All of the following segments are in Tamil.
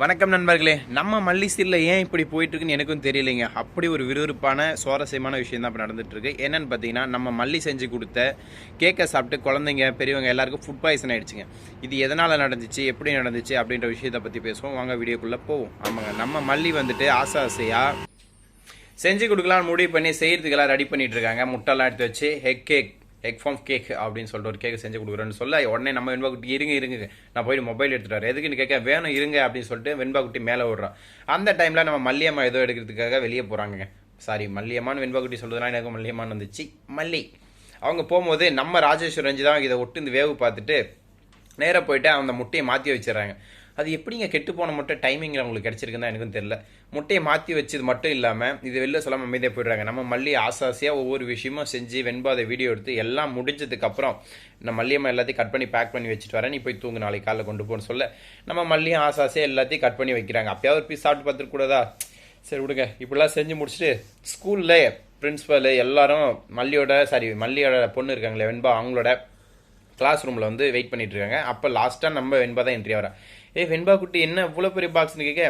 வணக்கம் நண்பர்களே நம்ம மல்லிசீரில் ஏன் இப்படி போயிட்டுருக்குன்னு எனக்கும் தெரியலைங்க. அப்படி ஒரு விறுவிறுப்பான சுவாரஸ்யமான விஷயம் தான் இப்போ நடந்துட்டு என்னென்னு பார்த்தீங்கன்னா நம்ம மல்லி செஞ்சு கொடுத்த கேக்கை சாப்பிட்டு குழந்தைங்க பெரியவங்க எல்லாருக்கும் ஃபுட் பாய்சன் ஆகிடுச்சுங்க இது எதனால் நடந்துச்சு எப்படி நடந்துச்சு அப்படின்ற விஷயத்தை பற்றி பேசுவோம். வாங்க வீடியோக்குள்ளே போவோம். ஆமாங்க நம்ம மல்லி வந்துட்டு ஆசை ஆசையாக செஞ்சு கொடுக்கலாம்னு முடிவு பண்ணி செய்கிறதுக்கெல்லாம் ரெடி பண்ணிகிட்ருக்காங்க இருக்காங்க. முட்டைலாம் எடுத்து வச்சு egg cake egg form cake அப்படின்னு சொல்லிட்டு ஒரு கேக் செஞ்சு கொடுக்குறேன்னு சொல்ல உடனே நம்ம வெண்பா குட்டி இருங்க இருங்க. நான் போயிட்டு மொபைல் எடுத்துட்டாரு எதுக்குன்னு கேட்க வேணும் இருங்க அப்படின்னு சொல்லிட்டு வெண்பா குட்டி மேலே விடுறான் அந்த டைமில் நம்ம மல்லியம்மா ஏதோ எடுக்கிறதுக்காக வெளியே போகிறாங்க சாரி மல்லியம்மான்னு வெண்பா குட்டி சொல்கிறதுனா எனக்கு மல்லியம்மான்னு வந்துச்சு. மல்லி. அவங்க போகும்போது நம்ம ராஜேஸ்வர் ரஞ்சி தான் இதை ஒட்டு இந்த வேவு பார்த்துட்டு நேராக போயிட்டு அந்த முட்டையை மாற்றி வச்சிடறாங்க. அது எப்படிங்க கெட்டு போன முட்டை டைமிங்கில் உங்களுக்கு கிடச்சிருக்குன்னு தான் எனக்கும் தெரியல. முட்டையை மாற்றி வச்சது மட்டும் இல்லாமல் இது வெளில சொல்லாமல் அமைதியாக போயிடுறாங்க. நம்ம மல்லி ஆசாசியாக ஒவ்வொரு விஷயமும் செஞ்சு வெண்பாத வீடியோ எடுத்து எல்லாம் முடிஞ்சதுக்கப்புறம் நம்ம மல்லியம்மா எல்லாத்தையும் கட் பண்ணி பேக் பண்ணி வச்சுட்டு வரேன். நீ போய் தூங்கு நாளைக்கு காலைல கொண்டு போகணும்னு சொல்ல. நம்ம மல்லியும் ஆசாசியாக எல்லாத்தையும் கட் பண்ணி வைக்கிறாங்க. அப்பயாவது ஒரு பீஸ் சாப்பிட்டு பார்த்துக்கூடாதா சரி விடுங்க. இப்படிலாம் செஞ்சு முடிச்சுட்டு ஸ்கூலில் பிரின்ஸிபல் எல்லாரும் மல்லியோட சாரி மல்லியோட பொண்ணு இருக்காங்களே வெண்பா அவங்களோட கிளாஸ் ரூமில் வந்து வெயிட் பண்ணிட்டு இருக்காங்க. அப்போ லாஸ்ட்டாக நம்ம வெண்பா தான் என்ட்ரி வரேன். ஏய் வெண்பா குட்டி என்ன இவ்வளோ பெரிய பாக்ஸ்னு கேட்க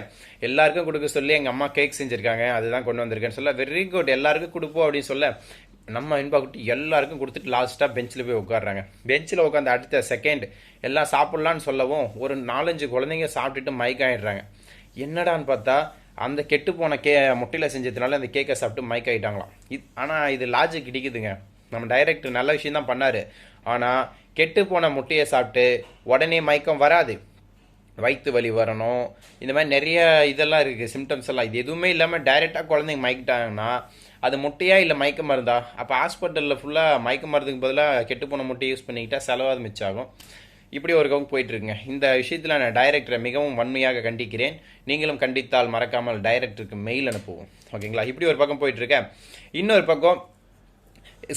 எல்லாருக்கும் கொடுக்க சொல்லி எங்கள் அம்மா கேக் செஞ்சுருக்காங்க. அதுதான் கொண்டு வந்திருக்கேன்னு சொல்ல வெரி குட் எல்லாருக்கும் கொடுப்போம் அப்படின்னு சொல்ல நம்ம வெண்பா குட்டி எல்லாருக்கும் கொடுத்துட்டு லாஸ்ட்டாக பெஞ்சில் போய் உட்காடுறாங்க பெஞ்சில் உட்காந்து அடுத்த செகண்ட் எல்லாம் சாப்பிட்லான்னு சொல்லவும் ஒரு நாலஞ்சு குழந்தைங்க சாப்பிட்டுட்டு மைக் ஆயிடுறாங்க. என்னடான்னு பார்த்தா அந்த கெட்டு போன கே முட்டையில் செஞ்சதுனால அந்த கேக்கை சாப்பிட்டு மைக் ஆகிட்டாங்களாம் இது ஆனால் இது லாஜிக் இடிக்குதுங்க. நம்ம டைரக்டர் நல்ல விஷயம் தான் பண்ணார். ஆனால் கெட்டு போன முட்டையை சாப்பிட்டு உடனே மயக்கம் வராது. வயிற்று வலி வரணும். இந்த மாதிரி நிறைய இதெல்லாம் இருக்குது சிம்டம்ஸ் எல்லாம். இது எதுவுமே இல்லாமல் டைரெக்டாக குழந்தைங்க மயக்கிட்டாங்கன்னா அது முட்டையா இல்லை மயக்க மருந்தா? அப்போ ஹாஸ்பிட்டலில் ஃபுல்லாக மயக்க மருந்துக்கு பதிலாக கெட்டு போன முட்டையை யூஸ் பண்ணிக்கிட்டா செலவாது மிச்சாகும். இப்படி ஒரு கவுண்ட் போயிட்டுருக்குங்க. இந்த விஷயத்தில் நான் டைரக்டரை மிகவும் வன்மையாக கண்டிக்கிறேன். நீங்களும் கண்டித்தால் மறக்காமல் டைரக்டருக்கு மெயில் அனுப்புவோம். ஓகேங்களா? இப்படி ஒரு பக்கம் போயிட்டுருக்கேன் இன்னொரு பக்கம்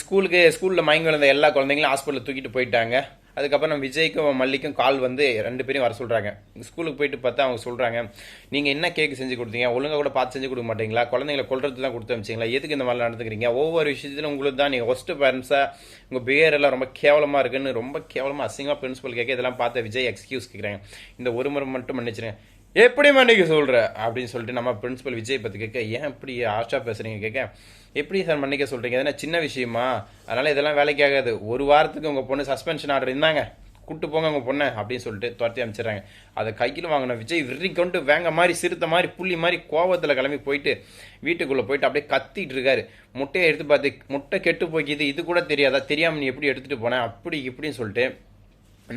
ஸ்கூலுக்கு ஸ்கூலில் மயங்கி விழுந்த எல்லா குழந்தைங்களும் ஹாஸ்பிட்டலில் தூக்கிட்டு போயிட்டாங்க. அதுக்கப்புறம் விஜய்க்கும் மல்லிக்கும் கால் வந்து ரெண்டு பேரும் வர சொல்கிறாங்க ஸ்கூலுக்கு போயிட்டு பார்த்தா அவங்க சொல்கிறாங்க நீங்கள் என்ன கேக் செஞ்சு கொடுத்தீங்க? ஒழுங்காக கூட பார்த்து செஞ்சு கொடுக்க மாட்டீங்களா? குழந்தைங்களை கொள்றது தான் கொடுத்து வச்சிங்களா எதுக்கு இந்த மாதிரி நடந்துக்கிறீங்க? ஒவ்வொரு விஷயத்திலும் உங்களுக்கு தான் நீங்கள் ஒஸ்ட்டு பேரண்ட்ஸாக உங்கள் பிஹேவியர் எல்லாம் ரொம்ப கேவலமாக இருக்குன்னு ரொம்ப கேவலமாக அசிங்கமாக பிரின்ஸிபல் கேட்க இதெல்லாம் பார்த்து விஜய் எக்ஸ்கியூஸ் கேட்குறாங்க இந்த ஒரு முறை மட்டும் மன்னிச்சிருங்க. எப்படி மன்னிக்க சொல்கிற அப்படின்னு சொல்லிட்டு நம்ம பிரின்ஸிபல் விஜய் பற்றி கேட்க ஏன் இப்படி ஆஷா பேசுகிறீங்க கேட்க எப்படி சார் மன்னிக்க சொல்கிறீங்க எதனா சின்ன விஷயமா? அதனால் இதெல்லாம் வேலைக்கு ஆகாது. ஒரு வாரத்துக்கு உங்கள் பொண்ணு சஸ்பென்ஷன் ஆர்டர் இருந்தாங்க. கூட்டு போங்க உங்கள் பொண்ணை அப்படின்னு சொல்லிட்டு துரத்தி அமைச்சிடுறாங்க அதை கையில் வாங்கின விஜய் விரி கொண்டு வேங்க மாதிரி சிறுத்த மாதிரி புள்ளி மாதிரி கோவத்தில் கிளம்பி போயிட்டு வீட்டுக்குள்ளே போயிட்டு அப்படியே கத்திட்டு இருக்காரு. முட்டையை எடுத்து பார்த்து முட்டை கெட்டு போய்க்கிது இது கூட தெரியாதா? தெரியாமல் நீ எப்படி எடுத்துகிட்டு போனேன் அப்படி இப்படின்னு சொல்லிட்டு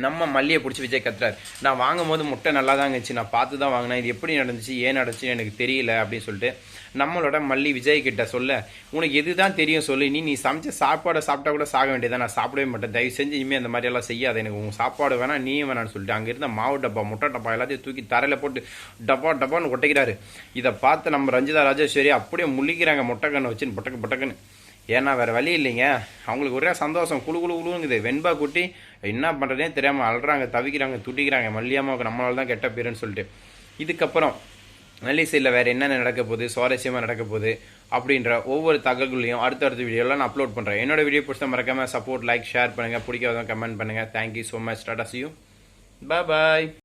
நம்ம மல்லியை பிடிச்சி விஜய் கத்துறாரு. நான் வாங்கும் போது முட்டை நல்லா தான் இருந்துச்சு. நான் பார்த்து தான் வாங்கினேன். இது எப்படி நடந்துச்சு? ஏன் நடந்துச்சுன்னு எனக்கு தெரியல அப்படின்னு சொல்லிட்டு நம்மளோட மல்லி விஜய் கிட்ட சொல்ல உனக்கு எது தான் தெரியும் சொல்லி. நீ நீ சமைச்ச சாப்பாடை சாப்பிட்டா கூட சாக வேண்டியதான் நான் சாப்பிடவே மாட்டேன். தயவு செஞ்சு இனிமேல் அந்த மாதிரியெல்லாம் செய்யாத. எனக்கு உங்கள் சாப்பாடு வேணாம் நீயும் வேணாம்னு சொல்லிட்டு அங்கே இருந்த மாவு டப்பா முட்டை டப்பா எல்லாத்தையும் தூக்கி தரையில் போட்டு டப்பா டப்பான்னு ஒட்டைக்கிறாரு. இதை பார்த்து நம்ம ரஞ்சிதா ராஜேஸ்வரி அப்படியே முள்ளிக்கிறாங்க முட்டைக்கண்ணை வச்சுன்னு பொட்டக்கு பொட்டக்குன்னு. ஏன்னா வேறு வழி இல்லைங்க. அவங்களுக்கு ஒரே சந்தோஷம். குழு குழு குழுங்குது. வெண்பா குட்டி என்ன பண்ணுறதே தெரியாமல் அழுறாங்க தவிக்கிறாங்க துடிக்கிறாங்க. மல்லியாமாவுக்கு நம்மளால தான் கெட்ட பேருன்னு சொல்லிட்டு. இதுக்கப்புறம் மலேசியில் சைடில் வேறு என்னென்ன நடக்க போகுது சுவாரஸ்யமாக நடக்க போகுது அப்படின்ற ஒவ்வொரு தகவல்களையும் அடுத்தடுத்த வீடியோலாம் நான் அப்லோட் பண்ணுறேன் என்னோட வீடியோ பிடிச்ச மறக்காமல் சப்போர்ட் லைக் ஷேர் பண்ணுங்கள் பிடிக்காதவங்க கமெண்ட் பண்ணுங்கள் thank you so much tata see you bye